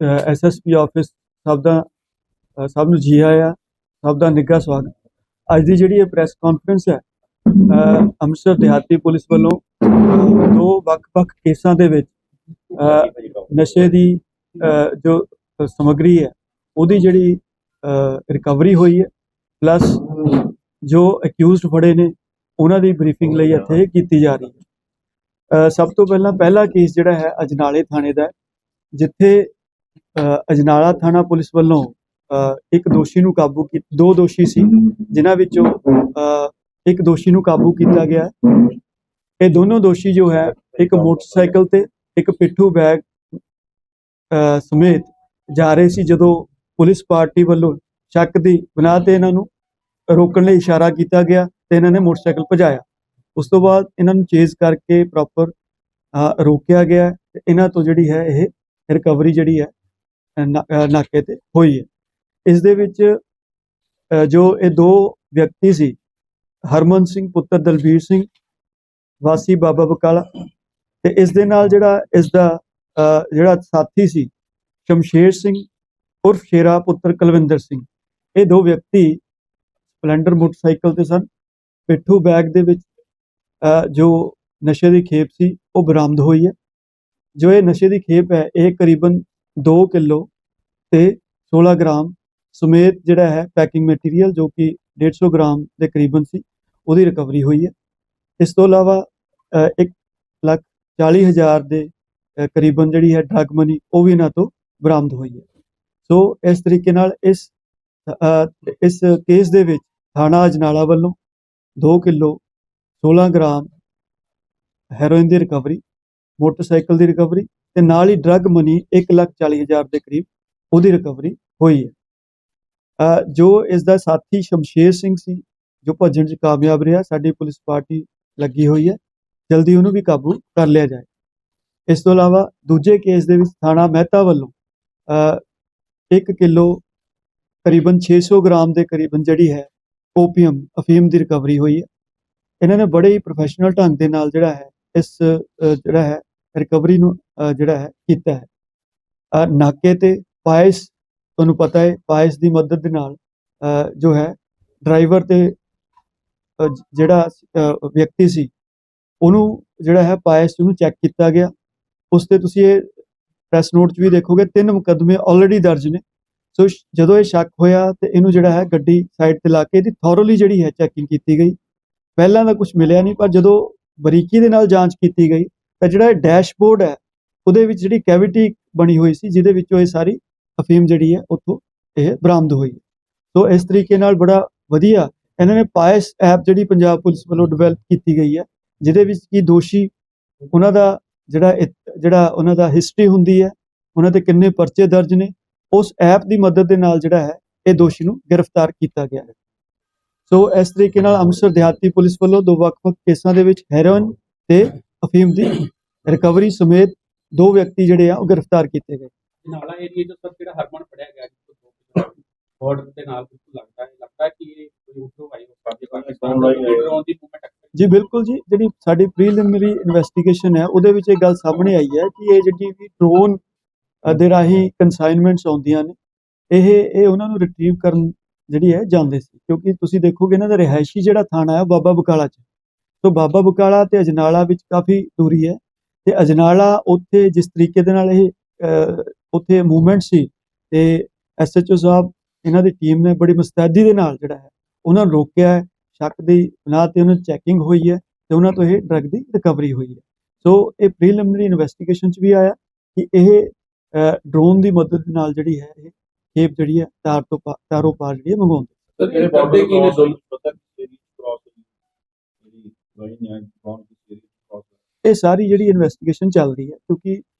SSP office ਸਭ ਦਾ ਸਭ ਨੂੰ ਜੀ ਆਇਆਂ, ਸਭ ਦਾ ਨਿੱਘਾ ਸਵਾਗਤ। ਅੱਜ ਦੀ ਜਿਹੜੀ ਇਹ ਪ੍ਰੈਸ ਕਾਨਫਰੰਸ ਹੈ ਅੰਮ੍ਰਿਤਸਰ ਦਿਹਾਤੀ ਪੁਲਿਸ ਵੱਲੋਂ ਦੋ ਵੱਖ-ਵੱਖ ਕੇਸਾਂ ਦੇ ਵਿੱਚ ਨਸ਼ੇ ਦੀ ਜੋ ਸਮੱਗਰੀ ਹੈ, ਉਹਦੀ ਜਿਹੜੀ ਰਿਕਵਰੀ ਹੋਈ ਹੈ ਪਲੱਸ ਜੋ ਅਕਿਊਜ਼ਡ ਫੜੇ ਨੇ, ਉਹਨਾਂ ਦੀ ਬਰੀਫਿੰਗ ਲਈ ਇੱਥੇ ਕੀਤੀ ਜਾ ਰਹੀ ਹੈ। ਸਭ ਤੋਂ ਪਹਿਲਾਂ, ਪਹਿਲਾ ਕੇਸ ਜਿਹੜਾ ਹੈ, ਅਜਨਾਲੇ ਥਾਣੇ ਦਾ ਜਿੱਥੇ ਅਜਨਾਲਾ ਥਾਣਾ ਪੁਲਿਸ ਵੱਲੋਂ ਅ, ਇੱਕ ਦੋਸ਼ੀ ਨੂੰ ਕਾਬੂ ਕੀ ਦੋ ਦੋਸ਼ੀ ਸੀ ਜਿਨ੍ਹਾਂ ਵਿੱਚੋਂ ਅ, ਇੱਕ ਦੋਸ਼ੀ ਨੂੰ ਕਾਬੂ ਕੀਤਾ ਗਿਆ ਇਹ ਦੋਨੋਂ ਦੋਸ਼ੀ ਜੋ ਹੈ ਇੱਕ ਮੋਟਰਸਾਈਕਲ ਤੇ ਇੱਕ ਪਿੱਠੂ ਬੈਗ ਸਮੇਤ ਜਾ ਰਹੇ ਸੀ ਜਦੋਂ ਪੁਲਿਸ ਪਾਰਟੀ ਵੱਲੋਂ ਸ਼ੱਕ ਦੀ ਬਣਾ ਤੇ ਇਹਨਾਂ ਨੂੰ ਰੋਕਣ ਲਈ ਇਸ਼ਾਰਾ ਕੀਤਾ ਗਿਆ ਤੇ ਇਹਨਾਂ ਨੇ ਮੋਟਰਸਾਈਕਲ ਭਜਾਇਆ। ਉਸ ਤੋਂ ਬਾਅਦ ਇਹਨਾਂ ਨੂੰ ਚੇਜ਼ ਕਰਕੇ ਪ੍ਰੋਪਰ ਰੋਕਿਆ ਗਿਆ ਤੇ ਇਹਨਾਂ ਤੋਂ ਜਿਹੜੀ ਹੈ ਇਹ ਰਿਕਵਰੀ ਜਿਹੜੀ ਹੈ ਨਾਕੇ ਤੇ ਹੋਈ ਹੈ। ਇਸ ਦੇ ਵਿੱਚ ਜੋ ਇਹ ਦੋ ਵਿਅਕਤੀ ਸੀ, ਹਰਮਨ ਸਿੰਘ, ਪੁੱਤਰ ਦਲਬੀਰ ਸਿੰਘ, ਵਾਸੀ ਬਾਬਾ ਬਕਾਲਾ ਤੇ ਇਸ ਦੇ ਨਾਲ ਜਿਹੜਾ ਇਸ ਦਾ ਜਿਹੜਾ ਸਾਥੀ ਸੀ, ਸ਼ਮਸ਼ੇਰ ਸਿੰਘ ਉਰਫ ਸ਼ੇਰਾ ਪੁੱਤਰ ਕੁਲਵਿੰਦਰ ਸਿੰਘ, ਇਹ ਦੋ ਵਿਅਕਤੀ ਸਪਲੈਂਡਰ ਮੋਟਰਸਾਈਕਲ ਤੇ ਸਨ। ਪਿੱਠੂ ਬੈਗ ਦੇ ਵਿੱਚ ਜੋ ਨਸ਼ੇ ਦੀ ਖੇਪ ਸੀ, ਉਹ ਬਰਾਮਦ ਹੋਈ ਹੈ। ਜੋ ਇਹ ਨਸ਼ੇ ਦੀ ਖੇਪ ਹੈ, ਇਹ ਕਰੀਬਨ 2 ਕਿਲੋ ਤੇ 16 ਗ੍ਰਾਮ ਸਮੇਤ ਜਿਹੜਾ ਹੈ ਪੈਕਿੰਗ ਮਟੀਰੀਅਲ ਜੋ ਕਿ 150 ਗ੍ਰਾਮ ਦੇ ਕਰੀਬਨ ਸੀ ਉਹਦੀ ਰਿਕਵਰੀ ਹੋਈ ਹੈ। ਇਸ ਤੋਂ ਇਲਾਵਾ ਅ, ਇੱਕ ਲੱਖ 40 ਹਜ਼ਾਰ ਦੇ ਕਰੀਬਨ ਜਿਹੜੀ ਹੈ ਡਰਗ ਮਨੀ ਉਹ ਵੀ ਇਹਨਾਂ ਤੋਂ ਬਰਾਮਦ ਹੋਈ ਹੈ। ਸੋ ਇਸ ਤਰੀਕੇ ਨਾਲ ਇਸ ਇਸ ਕੇਸ ਦੇ ਵਿੱਚ ਥਾਣਾ ਅਜਨਾਲਾ ਵੱਲੋਂ 2 ਕਿਲੋ 16 ਗ੍ਰਾਮ ਹੈਰੋਇਨ ਦੀ ਰਿਕਵਰੀ ਮੋਟਰਸਾਈਕਲ ਦੀ ਰਿਕਵਰੀ ਤੇ ਨਾਲ ਹੀ ਡਰੱਗ ਮਨੀ 140000 ਦੇ ਕਰੀਬ ਉਹਦੀ ਰਿਕਵਰੀ ਹੋਈ ਹੈ। ਜੋ ਇਸ ਦਾ ਸਾਥੀ ਸ਼ਮਸ਼ੇਰ ਸਿੰਘ ਸੀ ਜੋ ਭੱਜਣ 'ਚ ਕਾਮਯਾਬ ਰਿਹਾ ਸਾਡੀ ਪੁਲਿਸ ਪਾਰਟੀ ਲੱਗੀ ਹੋਈ ਹੈ। ਜਲਦੀ ਉਹਨੂੰ ਵੀ ਕਾਬੂ ਕਰ ਲਿਆ ਜਾਏ। ਇਸ ਤੋਂ ਇਲਾਵਾ ਦੂਜੇ ਕੇਸ ਦੇ ਵਿੱਚ ਥਾਣਾ ਮਹਿਤਾ ਵੱਲੋਂ ਅ, 1 ਕਿਲੋ ਕਰੀਬਨ 600 ਗ੍ਰਾਮ ਦੇ ਕਰੀਬਨ ਜਿਹੜੀ ਹੈ ਓਪੀਅਮ ਅਫੀਮ ਦੀ ਰਿਕਵਰੀ ਹੋਈ ਹੈ। ਇਹਨਾਂ ਨੇ ਬੜੇ ਹੀ ਪ੍ਰੋਫੈਸ਼ਨਲ ਢੰਗ ਦੇ ਨਾਲ ਜਿਹੜਾ ਹੈ ਇਸ ਜਿਹੜਾ ਹੈ ਰਿਕਵਰੀ ਨੂੰ ਜਿਹੜਾ ਹੈ, ਕੀਤਾ ਹੈ। ਨਾਕੇ ਤੇ ਪਾਇਸ, ਤੁਹਾਨੂੰ ਪਤਾ ਹੈ, ਪਾਇਸ ਦੀ ਮਦਦ ਦੇ ਨਾਲ ਜੋ ਹੈ, ਡਰਾਈਵਰ ਤੇ ਜਿਹੜਾ ਵਿਅਕਤੀ ਸੀ, ਉਹਨੂੰ ਜਿਹੜਾ ਹੈ, ਪਾਇਸ ਉਹਨੂੰ ਚੈੱਕ ਕੀਤਾ ਗਿਆ। ਉਸ ਤੇ ਤੁਸੀਂ ਇਹ ਪ੍ਰੈਸ ਨੋਟ 'ਚ ਵੀ ਦੇਖੋਗੇ, ਤਿੰਨ ਮੁਕੱਦਮੇ ਆਲਰੇਡੀ ਦਰਜ ਨੇ। ਸੋ ਜਦੋਂ ਇਹ ਸ਼ੱਕ ਹੋਇਆ ਤੇ ਇਹਨੂੰ ਜਿਹੜਾ ਹੈ, ਗੱਡੀ ਸਾਈਡ ਤੇ ਲਾ ਕੇ ਇਹਦੀ ਥੋਰਲੀ ਜਿਹੜੀ ਹੈ ਚੈਕਿੰਗ ਕੀਤੀ ਗਈ। ਪਹਿਲਾਂ ਤਾਂ ਕੁਝ ਮਿਲਿਆ ਨਹੀਂ, ਪਰ ਜਦੋਂ ਬਰੀਕੀ ਦੇ ਨਾਲ ਜਾਂਚ ਕੀਤੀ ਗਈ, ਤਾਂ ਜਿਹੜਾ ਇਹ ਡੈਸ਼ਬੋਰਡ ਹੈ ਉਹਦੇ ਵਿੱਚ ਜਿਹੜੀ ਕੈਵਿਟੀ ਬਣੀ ਹੋਈ ਸੀ, ਜਿਹਦੇ ਵਿੱਚੋਂ ਇਹ ਸਾਰੀ ਅਫੀਮ ਜਿਹੜੀ ਹੈ, ਉੱਥੋਂ ਇਹ ਬਰਾਮਦ ਹੋਈ ਸੋ ਇਸ ਤਰੀਕੇ ਨਾਲ ਬੜਾ ਵਧੀਆ ਇਹਨਾਂ ਨੇ ਪਾਇਸ ਐਪ ਜਿਹੜੀ ਪੰਜਾਬ ਪੁਲਿਸ ਵੱਲੋਂ ਡਿਵੈਲਪ ਕੀਤੀ ਗਈ ਹੈ, ਜਿਹਦੇ ਵਿੱਚ ਕੀ ਦੋਸ਼ੀ ਉਹਨਾਂ ਦਾ ਜਿਹੜਾ ਜਿਹੜਾ ਉਹਨਾਂ ਦਾ ਹਿਸਟਰੀ ਹੁੰਦੀ ਹੈ, ਉਹਨਾਂ ਤੇ ਕਿੰਨੇ ਪਰਚੇ ਦਰਜ ਨੇ, ਉਸ ਐਪ ਦੀ ਮਦਦ ਦੇ ਨਾਲ ਜਿਹੜਾ ਹੈ, ਇਹ ਦੋਸ਼ੀ ਨੂੰ ਗ੍ਰਿਫਤਾਰ ਕੀਤਾ ਗਿਆ ਹੈ। ਸੋ ਇਸ ਤਰੀਕੇ ਨਾਲ ਅੰਮ੍ਰਿਤਸਰ ਦਿਹਾਤੀ ਪੁਲਿਸ ਵੱਲੋਂ ਦੋ ਵੱਖ-ਵੱਖ ਕੇਸਾਂ ਦੇ ਵਿੱਚ ਹੈਰੋਇਨ ਤੇ ਅਫੀਮ ਦੀ ਰਿਕਵਰੀ ਸਮੇਤ ਦੋ ਵਿਅਕਤੀ ਜਿਹੜੇ ਆ ਉਹ ਗ੍ਰਿਫਤਾਰ ਕੀਤੇ ਗਏ। ਨਾਲਾ ਏਰੀਆ ਤੋਂ ਸਰ ਜਿਹੜਾ ਹਰਮਨ ਫੜਿਆ ਗਿਆ ਜਿਸ ਬੋਰਡਰ ਦੇ ਨਾਲ ਬਿਲਕੁਲ ਲੱਗਦਾ ਹੈ। ਲੱਗਦਾ ਕਿ ਇਹ ਕੋਈ ਭਾਈ ਹੋ। ਸਕਦੀ ਪਾਕਿਸਤਾਨ ਦਾ ਮੂਵਮੈਂਟ ਜੀ ਬਿਲਕੁਲ ਜੀ ਜਿਹੜੀ ਸਾਡੀ ਪ੍ਰੀਲਿਮਿਨਰੀ ਇਨਵੈਸਟੀਗੇਸ਼ਨ ਹੈ ਉਹਦੇ ਵਿੱਚ ਇਹ ਗੱਲ ਸਾਹਮਣੇ ਆਈ ਹੈ ਕਿ ਇਹ ਜਿਹੜੀ ਵੀ ਡਰੋਨ ਦੇ ਰਾਹੀਂ ਕਨਸਾਈਨਮੈਂਟਸ ਆਉਂਦੀਆਂ ਨੇ ਇਹ ਇਹ ਉਹਨਾਂ ਨੂੰ ਰਿਟਰੀਵ ਕਰਨ ਜਿਹੜੀ ਹੈ ਜਾਂਦੇ ਸੀ। ਕਿਉਂਕਿ ਤੁਸੀਂ ਦੇਖੋਗੇ ਇਹਨਾਂ ਦਾ ਰਿਹਾਇਸ਼ੀ ਜਿਹੜਾ ਥਾਣਾ ਹੈ ਬਾਬਾ ਬਕਾਲਾ ਚ। ਤੋਂ ਬਾਬਾ ਬਕਾਲਾ ਤੇ ਅਜਨਾਲਾ ਵਿੱਚ ਕਾਫੀ ਦੂਰੀ ਹੈ। ਤੇ ਅਜਨਾਲਾ ਉੱਥੇ ਜਿਸ ਤਰੀਕੇ ਦੇ ਨਾਲ ਇਹ ਉੱਥੇ ਮੂਵਮੈਂਟ ਸੀ ਤੇ ਐਸਐਚਓ ਸਾਹਿਬ ਇਹਨਾਂ ਦੀ ਟੀਮ ਨੇ ਬੜੀ ਮੁਸਤੈਦੀ ਦੇ ਨਾਲ ਜਿਹੜਾ ਹੈ ਉਹਨਾਂ ਨੂੰ ਰੋਕਿਆ ਹੈ ਸ਼ੱਕ ਦੀ ਬਣਾ ਤੇ ਉਹਨਾਂ ਚੈਕਿੰਗ ਹੋਈ ਹੈ ਤੇ ਉਹਨਾਂ ਤੋਂ ਇਹ ਡਰਗ ਦੀ ਰਿਕਵਰੀ ਹੋਈ ਹੈ। ਸੋ ਇਹ ਪ੍ਰੀਲਿਮਿਨਰੀ ਇਨਵੈਸਟੀਗੇਸ਼ਨ ਚ ਵੀ ਆਇਆ ਕਿ ਇਹ ਡਰੋਨ ਦੀ ਮਦਦ ਦੇ ਨਾਲ ਜਿਹੜੀ ਹੈ ਇਹ ਖੇਪ ਜਿਹੜੀ ਹੈ ਤਾਰ ਤੋਂ ਤਾਰੋਂ ਪਾਰ ਜਿਹੜੀ ਹੈ ਮੰਗਵਾਉਂਦੇ ਸਰ ਇਹ ਕਰਦੇ ਕੀ ਨੇ ਦੋਨੋਂ ਪਤਾ ਕ੍ਰਾਸ ਜਿਹੜੀ ਵਹੀ ਨਿਆਂ ਕੌਣ ਦੀ। ਸੀਰੀਜ਼ ਕ੍ਰਾਸ ਇਹ ਸਾਰੀ ਜਿਹੜੀ ਇਨਵੈਸਟੀਗੇਸ਼ਨ ਚੱਲ ਰਹੀ ਹੈ ਕਿਉਂਕਿ